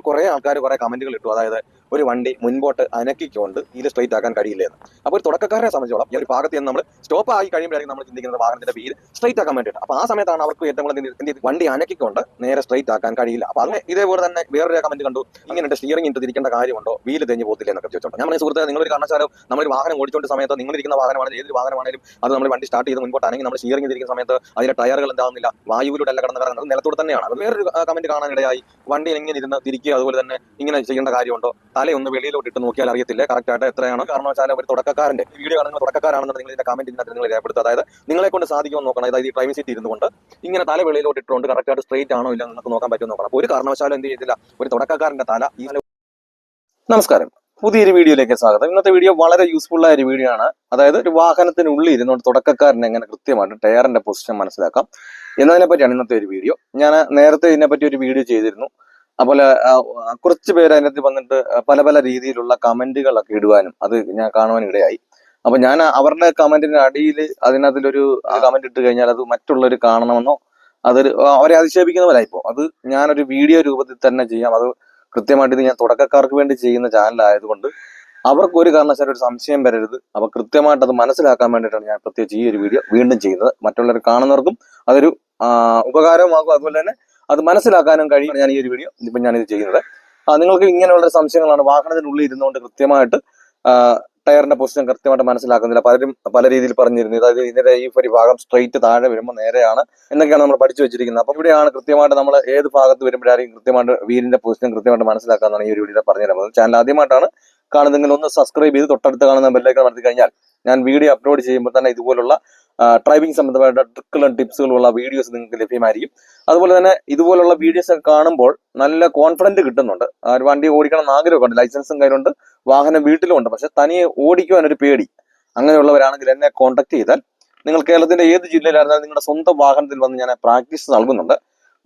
കുറെ ആൾക്കാർ കുറെ കമന്റുകൾ ഇട്ടു. അതായത് ഒരു വണ്ടി മുൻപോട്ട് അനക്കിക്കൊണ്ട് ഇത് സ്ട്രൈറ്റ് ആക്കാൻ കഴിയില്ലെന്ന് അപ്പോൾ ഒരു തുടക്കക്കാരനെ സംബന്ധിച്ചോളം ഈ ഒരു ഭാഗത്ത് നിന്ന് നമ്മൾ സ്റ്റോപ്പ് ആയി കഴിയുമ്പോഴായിരിക്കും നമ്മൾ ചിന്തിക്കുന്നത് വാഹനത്തിന്റെ പേര് സ്ട്രൈറ്റ് ആക്കാൻ വേണ്ടിയിട്ട്. അപ്പോൾ ആ സമയത്താണ് അവർക്ക് ഏറ്റവും കൂടുതൽ എന്ത് വണ്ടി അനക്കിക്കൊണ്ട് നേരെ സ്ട്രൈറ്റ് ആക്കാൻ കഴിയില്ല. അപ്പോൾ അങ്ങനെ ഇതേപോലെ തന്നെ വേറൊരു കമന്റ് കണ്ടു. ഇങ്ങനെ സ്റ്റിയറിംഗ് ഇട്ട് തിരിക്കേണ്ട കാര്യമുണ്ടോ? വീൽ തെഞ്ഞ് പോകത്തില്ല എന്നൊക്കെ ചോദിച്ചോണ്ട് ഞാൻ പറഞ്ഞ ഒരു നിങ്ങളൊരു കാരണവശാലോ നമ്മളൊരു വാഹനം ഓടിച്ചുകൊണ്ട് സമയത്ത് നിങ്ങളിരിക്കുന്ന വാഹനമാണെങ്കിലും ഏതൊരു വാഹനമാണെങ്കിലും അത് നമ്മൾ വണ്ടി സ്റ്റാർട്ട് ചെയ്ത് മുൻപോട്ട് ആണെങ്കിൽ നമ്മൾ സ്റ്റിയറിംഗ് തിരിക്കുന്ന സമയത്ത് അതിന്റെ ടയറുകൾ എന്താകുന്നില്ല വായുവിലൂടെ അല്ല കടന്നു കാരണം നിലത്തൂടെ തന്നെയാണ്. അത് വേറൊരു കമന്റ് കാണാനിടയായി. വണ്ടി എങ്ങനെ ഇരുന്ന് തിരിക്കുക അതുപോലെ തന്നെ ഇങ്ങനെ ചെയ്യേണ്ട കാര്യമുണ്ടോ? തലയൊന്ന് വെളിയിലോട്ട് ഇട്ട് നോക്കിയാൽ അറിയത്തില്ല കറക്റ്റ് ആയിട്ട് എത്രയാണ്. കാരണം വെച്ചാൽ ഒരു തുടക്കക്കാരന്റെ വീഡിയോ കാണുന്ന തുടക്കക്കാരാണെന്ന് നിങ്ങൾ ഇതിന്റെ കമന്റ് ഇതിനകത്ത് നിങ്ങൾ രേഖപ്പെടുത്തുക. അതായത് നിങ്ങളെ കൊണ്ട് സാധിക്കുമെന്ന് നോക്കണം. അതായത് ഈ പ്രൈവസി സീറ്റ് ഇരുന്നുകൊണ്ട് ഇങ്ങനെ തല വെളിയിലോട്ട് ഇട്ടുകൊണ്ട് കറക്റ്റ് ആയിട്ട് സ്ട്രേറ്റ് ആണോ ഇല്ല നമുക്ക് നോക്കാൻ പറ്റും നോക്കണം. അപ്പോൾ ഒരു കാരണവശാലും എന്ത് ചെയ്തില്ല ഒരു തുടക്കക്കാരന്റെ തല ഈ നമസ്കാരം. പുതിയൊരു വീഡിയോയിലേക്ക് സ്വാഗതം. ഇന്നത്തെ വീഡിയോ വളരെ യൂസ്ഫുൾ ആയ ഒരു വീഡിയോ ആണ്. അതായത് ഒരു വാഹനത്തിനുള്ളിൽ ഇരുന്നുകൊണ്ട് തുടക്കക്കാരനെ എങ്ങനെ കൃത്യമായിട്ട് ടയറിന്റെ പൊസിഷൻ മനസ്സിലാക്കാം. എന്നതിനെ പറ്റിയാണ് ഇന്നത്തെ ഒരു വീഡിയോ. ഞാൻ നേരത്തെ ഇതിനെപ്പറ്റി ഒരു വീഡിയോ ചെയ്തിരുന്നു. അതുപോലെ കുറച്ച് പേര് അതിനകത്ത് വന്നിട്ട് പല പല രീതിയിലുള്ള കമന്റുകളൊക്കെ ഇടുവാനും അത് ഞാൻ കാണുവാൻ ഇടയായി അപ്പൊ ഞാൻ അവരുടെ കമന്റിന് അടിയിൽ അതിനകത്തിലൊരു കമന്റ് ഇട്ട് കഴിഞ്ഞാൽ അത് മറ്റുള്ളവർ കാണണമെന്നോ അതൊരു അവരെ അധിക്ഷേപിക്കുന്ന പോലെ ആയിപ്പോ അത് ഞാനൊരു വീഡിയോ രൂപത്തിൽ തന്നെ ചെയ്യാം. അത് കൃത്യമായിട്ട് ഇത് ഞാൻ തുടക്കക്കാർക്ക് വേണ്ടി ചെയ്യുന്ന ചാനലായതുകൊണ്ട് അവർക്ക് ഒരു കാരണവശാലും ഒരു സംശയം വരരുത്. അപ്പൊ കൃത്യമായിട്ട് അത് മനസ്സിലാക്കാൻ വേണ്ടിയിട്ടാണ് ഞാൻ പ്രത്യേകിച്ച് ഈ ഒരു വീഡിയോ വീണ്ടും ചെയ്യുന്നത്. മറ്റുള്ളവർ കാണുന്നവർക്കും അതൊരു ഉപകാരമാകും. അതുപോലെ തന്നെ അത് മനസ്സിലാക്കാനും കഴിയും. ഞാൻ ഈ ഒരു വീഡിയോ ഇപ്പം ഞാനിത് ചെയ്യുന്നത്. നിങ്ങൾക്ക് ഇങ്ങനെയുള്ള സംശയങ്ങളാണ് വാഹനത്തിനുള്ളിൽ ഇരുന്നുകൊണ്ട് കൃത്യമായിട്ട് ടയറിന്റെ പൊസിഷൻ കൃത്യമായിട്ട് മനസ്സിലാക്കുന്നില്ല. പലരും പല രീതിയിൽ പറഞ്ഞിരുന്നു. അതായത് ഇതിന്റെ ഈ ഒരു ഭാഗം സ്ട്രെയിറ്റ് താഴെ വരുമ്പോൾ നേരെയാണ് എന്നൊക്കെയാണ് നമ്മൾ പഠിച്ചു വെച്ചിരിക്കുന്നത്. അപ്പൊ ഇവിടെയാണ് കൃത്യമായിട്ട് നമ്മൾ ഏത് ഭാഗത്ത് വരുമ്പോഴായിരിക്കും കൃത്യമായിട്ട് വീലിന്റെ പൊസിഷൻ കൃത്യമായിട്ട് മനസ്സിലാക്കാന്നാണ് ഈ ഒരു വീഡിയോ പറഞ്ഞു തരുന്നത് ചാനൽ ആദ്യമായിട്ടാണ് കാണുന്നെങ്കിൽ ഒന്ന് സബ്സ്ക്രൈബ് ചെയ്ത് തൊട്ടടുത്ത് കാണുന്ന ബെല്ലൈക്കൺ നടത്തി കഴിഞ്ഞാൽ ഞാൻ വീഡിയോ അപ്ലോഡ് ചെയ്യുമ്പോൾ തന്നെ ഇതുപോലുള്ള ഡ്രൈവിംഗ് സംബന്ധമായിട്ട് ട്രിക്കുകളും ടിപ്സുകളുള്ള വീഡിയോസ് നിങ്ങൾക്ക് ലഭ്യമായിരിക്കും. അതുപോലെ തന്നെ ഇതുപോലുള്ള വീഡിയോസ് ഒക്കെ കാണുമ്പോൾ നല്ല കോൺഫിഡന്റ് കിട്ടുന്നുണ്ട്. ഒരു വണ്ടി ഓടിക്കണം എന്ന് ആഗ്രഹമൊക്കെ ഉണ്ട് ലൈസൻസും കയ്യിലുണ്ട് വാഹനം വീട്ടിലും ഉണ്ട്. പക്ഷെ തനിയെ ഓടിക്കുവാനൊരു പേടി. അങ്ങനെയുള്ളവരാണെങ്കിൽ എന്നെ കോൺടാക്ട് ചെയ്താൽ നിങ്ങൾ കേരളത്തിന്റെ ഏത് ജില്ലയിലായിരുന്നാലും നിങ്ങളുടെ സ്വന്തം വാഹനത്തിൽ വന്ന് ഞാൻ പ്രാക്ടീസ് നൽകുന്നുണ്ട്.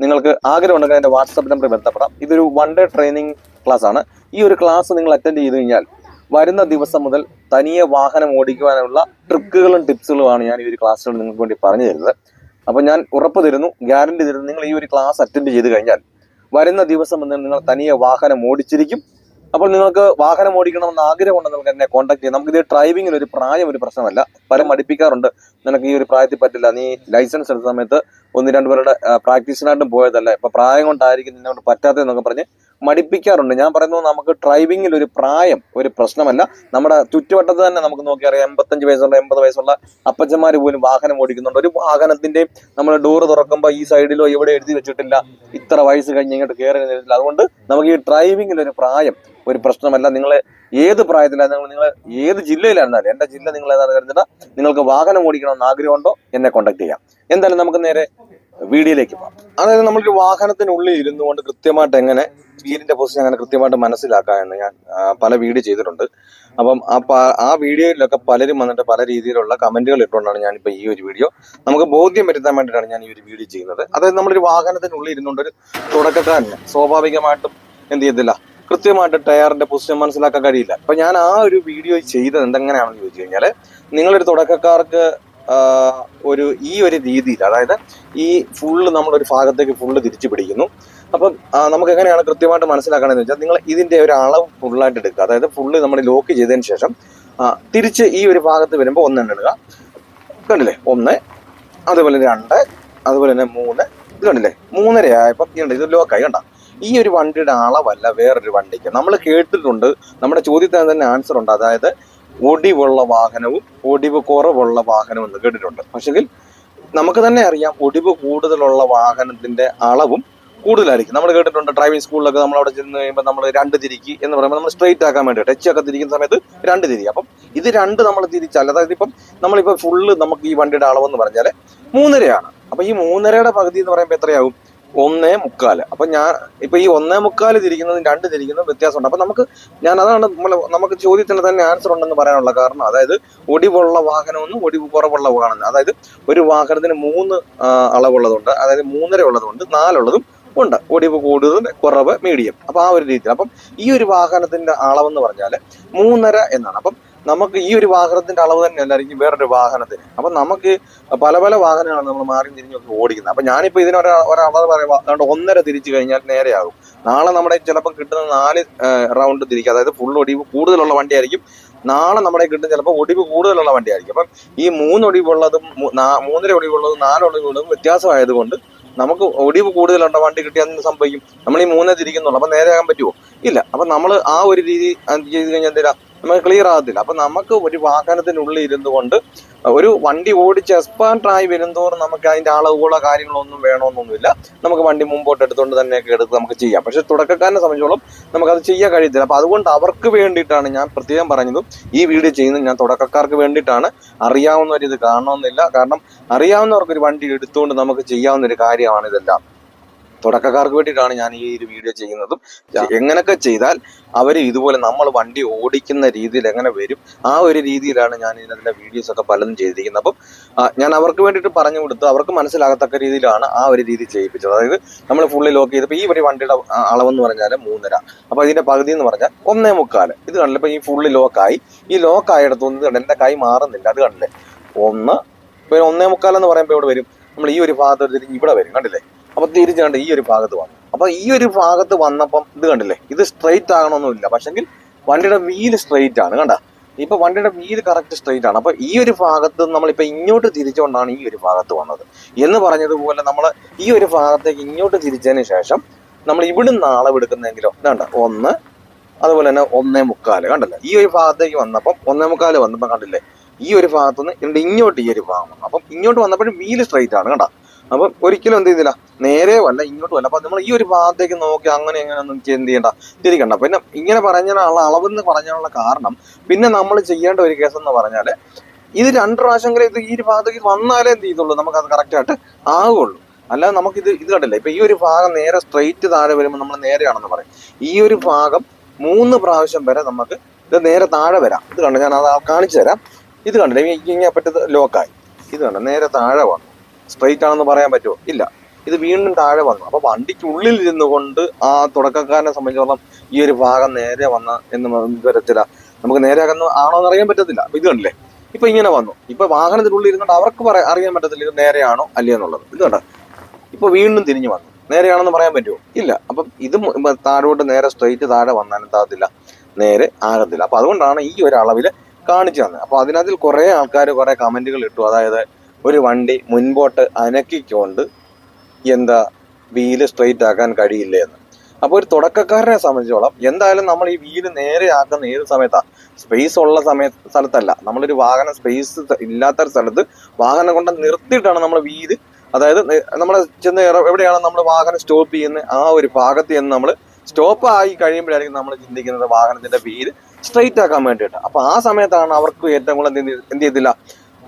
നിങ്ങൾക്ക് ആഗ്രഹമുണ്ടെങ്കിൽ എന്റെ നമ്പർ നമ്പറിൽ ബന്ധപ്പെടാം. ഇതൊരു വൺ ഡേ ട്രെയിനിങ് ക്ലാസ് ആണ്. ഈ ഒരു ക്ലാസ് നിങ്ങൾ അറ്റൻഡ് ചെയ്ത് കഴിഞ്ഞാൽ വരുന്ന ദിവസം മുതൽ തനിയെ വാഹനം ഓടിക്കുവാനുള്ള ട്രിക്കുകളും ടിപ്സുകളുമാണ് ഞാൻ ഈ ഒരു ക്ലാസ്സിൽ നിങ്ങൾക്ക് വേണ്ടി പറഞ്ഞു തരുന്നത്. അപ്പൊ ഞാൻ ഉറപ്പ് തരുന്നു ഗ്യാരണ്ടി തരുന്നു നിങ്ങൾ ഈ ഒരു ക്ലാസ് അറ്റൻഡ് ചെയ്ത് കഴിഞ്ഞാൽ വരുന്ന ദിവസം മുതൽ നിങ്ങൾ തനിയെ വാഹനം ഓടിച്ചിരിക്കും. അപ്പോൾ നിങ്ങൾക്ക് വാഹനം ഓടിക്കണമെന്ന് ആഗ്രഹമുണ്ടെന്ന് നിങ്ങൾക്ക് എന്നെ കോൺടാക്ട് ചെയ്യാം. നമുക്ക് ഇത് ഡ്രൈവിംഗിൽ ഒരു പ്രായം ഒരു പ്രശ്നമല്ല. പല മടിപ്പിക്കാറുണ്ട് നിനക്ക് ഈ ഒരു പ്രായത്തിൽ പറ്റില്ല നീ ലൈസൻസ് എടുത്ത സമയത്ത് ഒന്ന് രണ്ടുപേരുടെ പ്രാക്ടീസിനായിട്ടും പോയതല്ല. ഇപ്പൊ പ്രായം കൊണ്ടായിരിക്കും നിന്നോട് പറ്റാത്തതെന്നൊക്കെ പറഞ്ഞ് മടിപ്പിക്കാറുണ്ട്. ഞാൻ പറയുന്നത് നമുക്ക് ഡ്രൈവിംഗിൽ ഒരു പ്രായം ഒരു പ്രശ്നമല്ല. നമ്മുടെ ചുറ്റുവട്ടത്ത് തന്നെ നമുക്ക് നോക്കിയറിയാം എൺപത്തഞ്ച് വയസ്സുള്ള എൺപത് വയസ്സുള്ള അപ്പച്ചന്മാർ പോലും വാഹനം ഓടിക്കുന്നുണ്ട്. ഒരു വാഹനത്തിന്റെ നമ്മൾ ഡോറ് തുറക്കുമ്പോൾ ഈ സൈഡിലോ എവിടെ എഴുതി വെച്ചിട്ടില്ല. ഇത്ര വയസ്സ് കഴിഞ്ഞ് ഇങ്ങോട്ട് കയറി എഴുതില്ല അതുകൊണ്ട് നമുക്ക് ഈ ഡ്രൈവിംഗിൽ ഒരു പ്രായം ഒരു പ്രശ്നമല്ല. നിങ്ങൾ ഏത് പ്രായത്തിലാണ് നിങ്ങൾ നിങ്ങൾ ഏത് ജില്ലയിലായിരുന്നാലും എന്റെ ജില്ല നിങ്ങൾ ഏതാണ് കരുതുന്ന നിങ്ങൾക്ക് വാഹനം ഓടിക്കണമെന്ന് ആഗ്രഹമുണ്ടോ? എന്നെ കോൺടാക്ട് ചെയ്യാം. എന്തായാലും നമുക്ക് നേരെ വീഡിയോയിലേക്ക് പോകാം. അതായത് നമ്മളൊരു വാഹനത്തിനുള്ളിൽ ഇരുന്നുകൊണ്ട് കൃത്യമായിട്ട് എങ്ങനെ വീലിന്റെ പൊസിഷൻ അങ്ങനെ കൃത്യമായിട്ട് മനസ്സിലാക്കാൻ ഞാൻ പല വീഡിയോ ചെയ്തിട്ടുണ്ട്. അപ്പം ആ ആ വീഡിയോയിലൊക്കെ പലരും വന്നിട്ട് പല രീതിയിലുള്ള കമന്റുകൾ ഇട്ടുകൊണ്ടാണ് ഞാൻ ഞാനിപ്പോൾ ഈ ഒരു വീഡിയോ. നമുക്ക് ബോധ്യം വരുത്താൻ വേണ്ടിയിട്ടാണ് ഞാൻ ഈ ഒരു വീഡിയോ ചെയ്യുന്നത്. അതായത് നമ്മളൊരു വാഹനത്തിനുള്ളിൽ ഇരുന്നുകൊണ്ട് ഒരു തുടക്കക്കാരന് സ്വാഭാവികമായിട്ടും എന്ത് ചെയ്യത്തില്ല. കൃത്യമായിട്ട് ടയറിന്റെ പൊസിഷൻ മനസ്സിലാക്കാൻ കഴിയില്ല. അപ്പൊ ഞാൻ ആ ഒരു വീഡിയോ ചെയ്തത് എന്തെങ്ങനെയാണെന്ന് ചോദിച്ചു കഴിഞ്ഞാൽ നിങ്ങളൊരു തുടക്കക്കാർക്ക് ഒരു ഈ ഒരു രീതിയിൽ അതായത് ഈ ഫുള്ള് നമ്മളൊരു ഭാഗത്തേക്ക് ഫുള്ള് തിരിച്ചു പിടിക്കുന്നു അപ്പം നമുക്ക് എങ്ങനെയാണ് കൃത്യമായിട്ട് മനസ്സിലാക്കണമെന്ന് വെച്ചാൽ നിങ്ങൾ ഇതിന്റെ ഒരു അളവ് ഫുള്ളായിട്ട് എടുക്കുക. അതായത് ഫുള്ള് നമ്മൾ ലോക്ക് ചെയ്തതിന് ശേഷം തിരിച്ച് ഈ ഒരു ഭാഗത്ത് വരുമ്പോൾ ഒന്ന് എണ്ണിടുക കണ്ടില്ലേ? ഒന്ന് അതുപോലെ രണ്ട് അതുപോലെ തന്നെ മൂന്ന്. ഇത് കണ്ടില്ലേ? മൂന്നര ആയപ്പം ഇതുണ്ട് ഇത് ലോക്കായി കണ്ട? ഈ ഒരു വണ്ടിയുടെ അളവല്ല വേറൊരു വണ്ടിക്ക്. നമ്മൾ കേട്ടിട്ടുണ്ട്. നമ്മുടെ ചോദ്യത്തിന് തന്നെ ആൻസർ ഉണ്ട്. അതായത് ഒടിവുള്ള വാഹനവും ഒടിവ് കുറവുള്ള വാഹനവും എന്ന് കേട്ടിട്ടുണ്ട്. പക്ഷെങ്കിൽ നമുക്ക് തന്നെ അറിയാം ഒടിവ് കൂടുതലുള്ള വാഹനത്തിന്റെ അളവും കൂടുതലായിരിക്കും. നമ്മൾ കേട്ടിട്ടുണ്ട് ഡ്രൈവിംഗ് സ്കൂളിലൊക്കെ നമ്മൾ അവിടെ ചെന്ന് കഴിയുമ്പോൾ നമ്മൾ രണ്ട് തിരിക്ക് എന്ന് പറയുമ്പോൾ നമ്മൾ സ്ട്രെയിറ്റ് ആക്കാൻ വേണ്ടി ടച്ച് ഒക്കെ തിരിക്കുന്ന സമയത്ത് രണ്ട് തിരി. അപ്പം ഇത് രണ്ട് നമ്മൾ തിരിച്ചാൽ അതായത് ഇപ്പം നമ്മളിപ്പോൾ ഫുള്ള് നമുക്ക് ഈ വണ്ടിയുടെ അളവെന്ന് പറഞ്ഞാൽ മൂന്നരയാണ്. അപ്പം ഈ മൂന്നരയുടെ പകുതി എന്ന് പറയുമ്പോൾ എത്രയാവും ഒന്നേ മുക്കാൽ. അപ്പൊ ഞാൻ ഇപ്പൊ ഈ ഒന്നേ മുക്കാൽ തിരിക്കുന്നതും രണ്ട് തിരിക്കുന്നതും വ്യത്യാസമുണ്ട്. അപ്പൊ നമുക്ക് ഞാൻ അതാണ് നമ്മൾ നമുക്ക് ചോദ്യത്തിന് തന്നെ ആൻസർ ഉണ്ടെന്ന് പറയാനുള്ള കാരണം. അതായത് ഒടിവുള്ള വാഹനമെന്നും ഒടിവ് കുറവുള്ള വാഹനം അതായത് ഒരു വാഹനത്തിന് മൂന്ന് അളവുള്ളതുണ്ട്. അതായത് മൂന്നര ഉള്ളതുണ്ട് നാലുള്ളതും ഉണ്ട്. ഒടിവ് കൂടുതൽ കുറവ് മീഡിയം അപ്പൊ ആ ഒരു രീതിയിൽ അപ്പം ഈ ഒരു വാഹനത്തിന്റെ അളവെന്ന് പറഞ്ഞാൽ മൂന്നര എന്നാണ്. അപ്പം നമുക്ക് ഈ ഒരു വാഹനത്തിന്റെ അളവ് തന്നെ അല്ലായിരിക്കും വേറൊരു വാഹനത്തിന്. അപ്പൊ നമുക്ക് പല പല വാഹനങ്ങളാണ് നമ്മൾ മാറി തിരിഞ്ഞൊക്കെ ഓടിക്കുന്നത്. അപ്പൊ ഞാനിപ്പോ ഇതിനൊരു ഒരളവ് പറയാം അതുകൊണ്ട് ഒന്നര തിരിച്ചു കഴിഞ്ഞാൽ നേരെയാകും. നാളെ നമ്മുടെ ചിലപ്പോൾ കിട്ടുന്ന നാല് റൗണ്ട് തിരിക്കുക അതായത് ഫുൾ ഒടിവ് കൂടുതലുള്ള വണ്ടിയായിരിക്കും. നാളെ നമ്മുടെ കിട്ടുന്ന ചിലപ്പോൾ ഒടിവ് കൂടുതലുള്ള വണ്ടിയായിരിക്കും. അപ്പം ഈ മൂന്ന് ഒടിവുള്ളതും മൂന്നര ഒടിവുള്ളതും നാല് ഒടിവുള്ളതും വ്യത്യാസമായതുകൊണ്ട് നമുക്ക് ഒടിവ് കൂടുതലുണ്ടോ? വണ്ടി കിട്ടിയാൽ എന്ത് സംഭവിക്കും? നമ്മൾ ഈ മൂന്നേ തിരിക്കുന്നുള്ളൂ. അപ്പൊ നേരെയാകാൻ പറ്റുമോ ഇല്ല. അപ്പൊ നമ്മൾ ആ ഒരു രീതി ചെയ്ത് കഴിഞ്ഞാൽ എന്തിനാ നമുക്ക് ക്ലിയർ ആകത്തില്ല. അപ്പൊ നമുക്ക് ഒരു വാഹനത്തിനുള്ളിൽ ഇരുന്നു കൊണ്ട് ഒരു വണ്ടി ഓടിച്ച് എക്സ്പാൻഡായി വരുന്നതോറും നമുക്ക് അതിന്റെ അളവുകളോ കാര്യങ്ങളോ ഒന്നും വേണമെന്നൊന്നുമില്ല നമുക്ക് വണ്ടി മുമ്പോട്ട് എടുത്തുകൊണ്ട് തന്നെ എടുത്ത് നമുക്ക് ചെയ്യാം. പക്ഷെ തുടക്കക്കാരനെ സംബന്ധിച്ചോളം നമുക്കത് ചെയ്യാൻ കഴിയത്തില്ല. അപ്പൊ അതുകൊണ്ട് അവർക്ക് വേണ്ടിയിട്ടാണ് ഞാൻ പ്രത്യേകം പറഞ്ഞതും ഈ വീഡിയോ ചെയ്യുന്നത് ഞാൻ തുടക്കക്കാർക്ക് വേണ്ടിയിട്ടാണ്. അറിയാവുന്നവരിത് കാണണമെന്നില്ല കാരണം അറിയാവുന്നവർക്ക് ഒരു വണ്ടി എടുത്തുകൊണ്ട് നമുക്ക് ചെയ്യാവുന്ന ഒരു കാര്യമാണ് ഇതെല്ലാം തുടക്കക്കാർക്ക് വേണ്ടിയിട്ടാണ് ഞാൻ ഈ ഒരു വീഡിയോ ചെയ്യുന്നതും. എങ്ങനെയൊക്കെ ചെയ്താൽ അവർ ഇതുപോലെ നമ്മൾ വണ്ടി ഓടിക്കുന്ന രീതിയിൽ എങ്ങനെ വരും ആ ഒരു രീതിയിലാണ് ഞാൻ ഇതിനെ വീഡിയോസ് ഒക്കെ പലതും ചെയ്തിരിക്കുന്നത്. അപ്പം ഞാൻ അവർക്ക് വേണ്ടിയിട്ട് പറഞ്ഞു കൊടുത്തു. അവർക്ക് മനസ്സിലാകത്തക്ക രീതിയിലാണ് ആ ഒരു രീതി ചെയ്യിപ്പിച്ചത്. അതായത് നമ്മൾ ഫുള്ളി ലോക്ക് ചെയ്തപ്പോൾ ഈ ഒരു വണ്ടിയുടെ അളവെന്ന് പറഞ്ഞാൽ മൂന്നര. അപ്പൊ ഇതിന്റെ പകുതി എന്ന് പറഞ്ഞാൽ ഒന്നേ മുക്കാൽ ഇത് കണ്ടില്ല? ഇപ്പൊ ഈ ഫുള്ളി ലോക്കായി ഈ ലോക്ക് ആയിടത്തൊന്നും എന്റെ കൈ മാറുന്നില്ല. അത് കണ്ടില്ലേ? ഒന്ന് ഇപ്പൊ ഒന്നേ മുക്കാലെന്ന് പറയുമ്പോൾ ഇവിടെ വരും? നമ്മൾ ഈ ഒരു ഭാഗത്ത് ഇവിടെ വരും. കണ്ടില്ലേ? അപ്പൊ തിരിച്ച് കണ്ട് ഈ ഒരു ഭാഗത്ത് വന്നു. അപ്പൊ ഈ ഒരു ഭാഗത്ത് വന്നപ്പം ഇത് കണ്ടില്ലേ? ഇത് സ്ട്രെയിറ്റ് ആകണമെന്നില്ല പക്ഷെങ്കിൽ വണ്ടിയുടെ വീൽ സ്ട്രെയിറ്റ് ആണ് കണ്ട? ഇപ്പൊ വണ്ടിയുടെ വീൽ കറക്റ്റ് സ്ട്രെയിറ്റ് ആണ്. അപ്പൊ ഈ ഒരു ഭാഗത്ത് നമ്മൾ നമ്മളിപ്പോ ഇങ്ങോട്ട് തിരിച്ചുകൊണ്ടാണ് ഈ ഒരു ഭാഗത്ത് വന്നത്. എന്ന് പറഞ്ഞതുപോലെ നമ്മൾ ഈ ഒരു ഭാഗത്തേക്ക് ഇങ്ങോട്ട് തിരിച്ചതിന് ശേഷം നമ്മൾ ഇവിടുന്ന് അളവെടുക്കുന്നെങ്കിലോ കണ്ട? ഒന്ന് അതുപോലെ തന്നെ ഒന്നേ മുക്കാൽ കണ്ടല്ലേ? ഈ ഒരു ഭാഗത്തേക്ക് വന്നപ്പം ഒന്നേ മുക്കാൽ വന്നപ്പോൾ കണ്ടില്ലേ? ഈ ഒരു ഭാഗത്തുനിന്ന് ഇങ്ങോട്ട് ഈ ഒരു ഭാഗം വന്നു. അപ്പം ഇങ്ങോട്ട് വന്നപ്പോഴും വീൽ സ്ട്രെയിറ്റ് ആണ് കണ്ട? അപ്പം ഒരിക്കലും എന്ത് ചെയ്തില്ല നേരെ വല്ല ഇങ്ങോട്ടും അല്ല അപ്പൊ നമ്മൾ ഈ ഒരു ഭാഗത്തേക്ക് നോക്കി അങ്ങനെ എങ്ങനെ ഒന്നും എന്ത് ചെയ്യണ്ട. തിരിക്കണ്ട പിന്നെ ഇങ്ങനെ പറഞ്ഞുള്ള അളവെന്ന് പറഞ്ഞാലുള്ള കാരണം പിന്നെ നമ്മൾ ചെയ്യേണ്ട ഒരു കേസ് എന്ന് പറഞ്ഞാൽ ഇത് രണ്ട് പ്രാവശ്യമെങ്കിലും ഇത് ഈ ഒരു ഭാഗത്തേക്ക് വന്നാലേ എന്ത് ചെയ്തുള്ളൂ. അത് കറക്റ്റ് ആയിട്ട് ആകുള്ളൂ അല്ലാതെ നമുക്കിത് ഇത് കണ്ടില്ല. ഇപ്പൊ ഈ ഒരു ഭാഗം നേരെ സ്ട്രെയിറ്റ് താഴെ വരുമ്പോൾ നമ്മൾ നേരെയാണെന്ന് പറയും. ഈ ഒരു ഭാഗം മൂന്ന് പ്രാവശ്യം വരെ നമുക്ക് ഇത് നേരെ താഴെ വരാം. ഇത് കണ്ടു? ഞാൻ അത് കാണിച്ചു തരാം. ഇത് കണ്ടില്ല? ഇങ്ങനെ പറ്റത് ലോക്കായി ഇത് കണ്ടോ? നേരെ താഴെ വന്നു. സ്ട്രെയിറ്റ് ആണെന്ന് പറയാൻ പറ്റുമോ? ഇല്ല. ഇത് വീണ്ടും താഴെ വന്നു. അപ്പൊ വണ്ടിക്കുള്ളിൽ ഇരുന്നു കൊണ്ട് ആ തുടക്കക്കാരനെ സംബന്ധിച്ചോളം ഈ ഒരു ഭാഗം നേരെ വന്ന എന്ന് വരത്തില്ല നമുക്ക് നേരെ ആകുന്ന ആണോ എന്ന് അറിയാൻ പറ്റത്തില്ല. ഇത് കണ്ടില്ലേ? ഇപ്പൊ ഇങ്ങനെ വന്നു. ഇപ്പൊ വാഹനത്തിനുള്ളിൽ ഇരുന്നുകൊണ്ട് അവർക്ക് പറയാൻ അറിയാൻ പറ്റത്തില്ല ഇത് നേരെയാണോ അല്ലേ എന്നുള്ളത്. ഇത് കണ്ട? ഇപ്പൊ വീണ്ടും തിരിഞ്ഞു വന്നു. നേരെയാണെന്ന് പറയാൻ പറ്റുമോ? ഇല്ല. അപ്പം ഇത് താഴോട്ട് നേരെ സ്ട്രെയിറ്റ് താഴെ വന്നാലും താത്തില്ല നേരെ ആകത്തില്ല. അപ്പൊ അതുകൊണ്ടാണ് ഈ ഒരു അളവിൽ കാണിച്ചു തന്നത്. അപ്പൊ അതിനകത്തിൽ കുറെ ആൾക്കാർ കുറെ കമന്റുകൾ ഇട്ടു. അതായത് ഒരു വണ്ടി മുൻപോട്ട് അനക്കിക്കൊണ്ട് എന്താ വീൽ സ്ട്രെയിറ്റ് ആക്കാൻ കഴിയില്ല എന്ന്. അപ്പൊ ഒരു തുടക്കക്കാരനെ സംബന്ധിച്ചോളം എന്തായാലും നമ്മൾ ഈ വീൽ നേരെ ആക്കുന്ന ഏത് സമയത്താ? സ്പേസ് ഉള്ള സമയ സ്ഥലത്തല്ല. നമ്മളൊരു വാഹനം സ്പേസ് ഇല്ലാത്ത സ്ഥലത്ത് വാഹനം കൊണ്ട് നിർത്തിയിട്ടാണ് നമ്മൾ വീൽ. അതായത് നമ്മൾ ചെന്ന് എവിടെയാണ് നമ്മൾ വാഹനം സ്റ്റോപ്പ് ചെയ്യുന്ന ആ ഒരു ഭാഗത്ത് ചെന്ന് നമ്മൾ സ്റ്റോപ്പ് ആയി കഴിയുമ്പോഴായിരിക്കും നമ്മൾ ചിന്തിക്കുന്നത് വാഹനത്തിന്റെ വീൽ സ്ട്രെയിറ്റ് ആക്കാൻ വേണ്ടിയിട്ട്. അപ്പൊ ആ സമയത്താണ് അവർക്ക് ഏറ്റവും കൂടുതൽ എന്ത് ചെയ്തില്ല?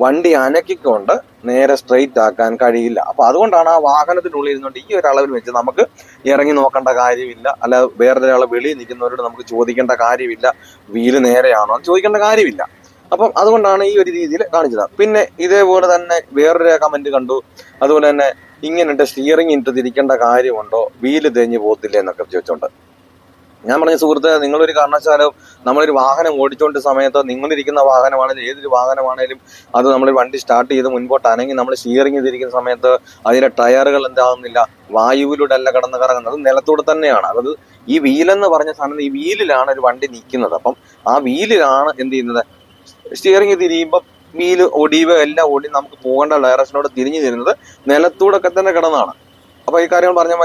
വണ്ടി അനക്കിക്കൊണ്ട് നേരെ സ്ട്രെയിറ്റ് ആക്കാൻ കഴിയില്ല. അപ്പൊ അതുകൊണ്ടാണ് ആ വാഹനത്തിനുള്ളിൽ ഇരുന്നുകൊണ്ട് ഈ ഒരു അളവിൽ വെച്ച് നമുക്ക് ഇറങ്ങി നോക്കേണ്ട കാര്യമില്ല. അല്ല വേറൊരാളെ വെളിയിൽ നിൽക്കുന്നവരോട് നമുക്ക് ചോദിക്കേണ്ട കാര്യമില്ല. വീൽ നേരെയാണോ എന്ന് ചോദിക്കേണ്ട കാര്യമില്ല. അപ്പം അതുകൊണ്ടാണ് ഈ ഒരു രീതിയിൽ കാണിച്ചത്. പിന്നെ ഇതേപോലെ തന്നെ വേറൊരു കമന്റ് കണ്ടു. അതുപോലെ തന്നെ ഇങ്ങനെ സ്റ്റിയറിംഗ് ഇട്ട് തിരിക്കേണ്ട കാര്യമുണ്ടോ? വീൽ തേഞ്ഞ് പോകത്തില്ലേ എന്നൊക്കെ ചോദിച്ചോണ്ട്. ഞാൻ പറഞ്ഞ സുഹൃത്തെ നിങ്ങളൊരു കാരണവശാലും നമ്മളൊരു വാഹനം ഓടിച്ചോണ്ട സമയത്ത് നിങ്ങളിരിക്കുന്ന വാഹനമാണെങ്കിലും ഏതൊരു വാഹനമാണെങ്കിലും അത് നമ്മൾ വണ്ടി സ്റ്റാർട്ട് ചെയ്ത് മുൻപോട്ട് അനങ്ങി നമ്മൾ സ്റ്റിയറിംഗ് ചെയ്തിരിക്കുന്ന സമയത്ത് അതിന്റെ ടയറുകൾ എന്താകുന്നില്ല വായുവിലൂടെ അല്ല കടന്നു കറങ്ങുന്നത് നിലത്തൂടെ തന്നെയാണ്. അതായത് ഈ വീലെന്ന് പറഞ്ഞ സാധനം ഈ വീലിലാണ് ഒരു വണ്ടി നിൽക്കുന്നത്. അപ്പം ആ വീലിലാണ് എന്ത് ചെയ്യുന്നത്? സ്റ്റിയറിംഗ് തിരിയുമ്പോൾ വീൽ ഒടിവ് എല്ലാം ഓടി നമുക്ക് പോകേണ്ട ഡയറക്ഷനോട് തിരിഞ്ഞു തരുന്നത് നിലത്തൂടെ ഒക്കെ തന്നെ കിടന്നാണ് അപ്പൊ ഈ കാര്യങ്ങൾ പറഞ്ഞ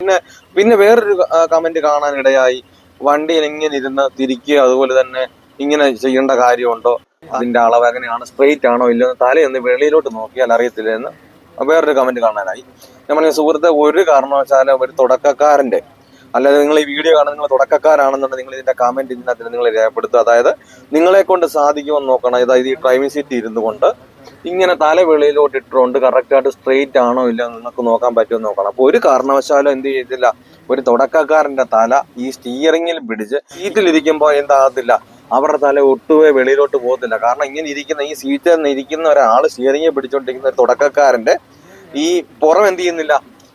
പിന്നെ പിന്നെ വേറൊരു കമന്റ് കാണാനിടയായി വണ്ടിയിൽ ഇങ്ങനെ ഇരുന്ന് തിരിക്കുക അതുപോലെ തന്നെ ഇങ്ങനെ ചെയ്യേണ്ട കാര്യമുണ്ടോ? അതിന്റെ അളവ് എങ്ങനെയാണ്? സ്ട്രെയിറ്റ് ആണോ ഇല്ലയോ തലയൊന്ന് വെളിയിലോട്ട് നോക്കിയാൽ അറിയത്തില്ല എന്ന് വേറൊരു കമന്റ് കാണാനായി. പറഞ്ഞ സുഹൃത്തെ ഒരു കാരണവശാലും ഒരു തുടക്കക്കാരന്റെ അല്ലാതെ നിങ്ങൾ ഈ വീഡിയോ കാണുന്ന നിങ്ങൾ തുടക്കക്കാരാണെന്നുണ്ടെങ്കിൽ നിങ്ങൾ ഇതിന്റെ കമന്റ് ഇതിനകത്ത് നിങ്ങൾ രേഖപ്പെടുത്തുക. അതായത് നിങ്ങളെ കൊണ്ട് സാധിക്കുമെന്ന് നോക്കണം. അതായത് ഈ ഡ്രൈവിംഗ് സീറ്റ് ഇരുന്നു കൊണ്ട് ഇങ്ങനെ തല വെളിയിലോട്ട് ഇട്ടുകൊണ്ട് കറക്റ്റായിട്ട് സ്ട്രെയിറ്റ് ആണോ ഇല്ല നിങ്ങൾക്ക് നോക്കാൻ പറ്റുമെന്ന് നോക്കണം. അപ്പോൾ ഒരു കാരണവശാലും എന്ത് ചെയ്തില്ല ഒരു തുടക്കക്കാരന്റെ തല ഈ സ്റ്റിയറിംഗിൽ പിടിച്ച് സീറ്റിലിരിക്കുമ്പോൾ എന്താകത്തില്ല. അവരുടെ തല ഒട്ടുപോയി വെളിയിലോട്ട് പോകത്തില്ല. കാരണം ഇങ്ങനെ ഇരിക്കുന്ന ഈ സീറ്റിൽ നിന്ന് ഇരിക്കുന്ന ഒരാൾ സ്റ്റിയറിംഗ് പിടിച്ചോണ്ടിരിക്കുന്ന ഒരു തുടക്കക്കാരന്റെ ഈ പുറം എന്ത് ചെയ്യുന്നില്ല.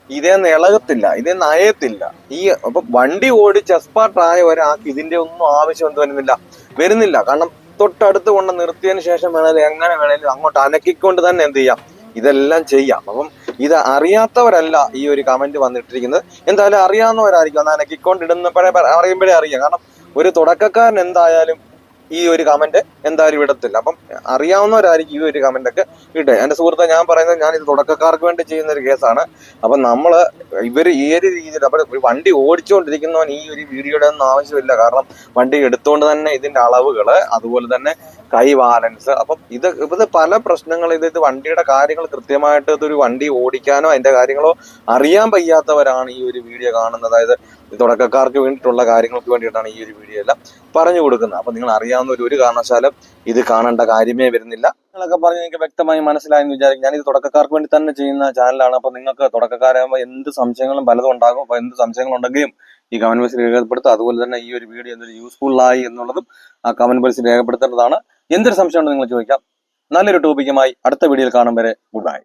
ഇതേ ഇളകത്തില്ല. ഇതേ നയത്തില്ല ഈ അപ്പൊ വണ്ടി ഓടിച്ച് എക്സ്പേർട്ട് ഒരാൾക്ക് ഇതിന്റെ ഒന്നും ആവശ്യം എന്ത് വരുന്നില്ല. വരുന്നില്ല. കാരണം തൊട്ടടുത്ത് കൊണ്ട് നിർത്തിയതിന് ശേഷം വേണേലും എങ്ങനെ വേണേലും അങ്ങോട്ട് അനക്കിക്കൊണ്ട് തന്നെ എന്ത് ചെയ്യാം? ഇതെല്ലാം ചെയ്യാം. അപ്പം ഇത് അറിയാത്തവരല്ല ഈ ഒരു കമന്റ് വന്നിട്ടിരിക്കുന്നത്. എന്തായാലും അറിയാവുന്നവരായിരിക്കും. അത് അനക്കിക്കൊണ്ടിടുന്നപ്പോഴേ അറിയുമ്പോഴേ അറിയാം. കാരണം ഒരു തുടക്കക്കാരൻ എന്തായാലും ഈ ഒരു കമന്റ് എന്തായാലും ഇടത്തില്ല. അപ്പം അറിയാവുന്നവരായിരിക്കും ഈ ഒരു കമന്റ് ഒക്കെ ഇട്ടെ എന്റെ സുഹൃത്തെ ഞാൻ പറയുന്നത് ഞാൻ ഇത് തുടക്കക്കാർക്ക് വേണ്ടി ചെയ്യുന്ന ഒരു കേസാണ്. അപ്പം നമ്മൾ ഇവർ ഈ രീതിയിൽ അപ്പൊ വണ്ടി ഓടിച്ചുകൊണ്ടിരിക്കുന്നവൻ ഈ ഒരു വീഡിയോയുടെ ഒന്നും ആവശ്യമില്ല. കാരണം വണ്ടി എടുത്തുകൊണ്ട് തന്നെ ഇതിന്റെ അളവുകൾ അതുപോലെ തന്നെ കൈ ബാലൻസ് അപ്പം ഇത് ഇത് പല പ്രശ്നങ്ങൾ ഇത് ഇത് വണ്ടിയുടെ കാര്യങ്ങൾ കൃത്യമായിട്ട് ഇതൊരു വണ്ടി ഓടിക്കാനോ അതിന്റെ കാര്യങ്ങളോ അറിയാൻ വയ്യാത്തവരാണ് ഈ ഒരു വീഡിയോ കാണുന്നത്. അതായത് തുടക്കക്കാർക്ക് വേണ്ടിയിട്ടുള്ള കാര്യങ്ങൾക്ക് വേണ്ടിയിട്ടാണ് ഈ ഒരു വീഡിയോ എല്ലാം പറഞ്ഞു കൊടുക്കുന്നത്. അപ്പൊ നിങ്ങൾ അറിയാവുന്ന ഒരു ഒരു കാരണവശാലും ഇത് കാണേണ്ട കാര്യമേ വരുന്നില്ല. നിങ്ങളൊക്കെ പറഞ്ഞ് എനിക്ക് വ്യക്തമായി മനസ്സിലായെന്ന് വിചാരിക്കും. ഞാനിത് തുടക്കക്കാർക്ക് വേണ്ടി തന്നെ ചെയ്യുന്ന ചാനലാണ്. അപ്പൊ നിങ്ങൾക്ക് തുടക്കക്കാരാകുമ്പോൾ എന്ത് സംശയങ്ങളും പലതും ഉണ്ടാകും. അപ്പൊ എന്ത് സംശയങ്ങളുണ്ടെങ്കിലും ഈ കമന്റ് ബോക്സിൽ രേഖപ്പെടുത്തുക. അതുപോലെ തന്നെ ഈ ഒരു വീഡിയോ എന്തൊരു യൂസ്ഫുൾ ആയി എന്നുള്ളതും ആ കമന്റ് ബോക്സിൽ രേഖപ്പെടുത്തേണ്ടതാണ്. എന്തൊരു സംശയം ഉണ്ടെന്ന് നിങ്ങൾ ചോദിക്കാം. നല്ലൊരു ടോപ്പിക്കുമായി അടുത്ത വീഡിയോയിൽ കാണും വരെ. Good bye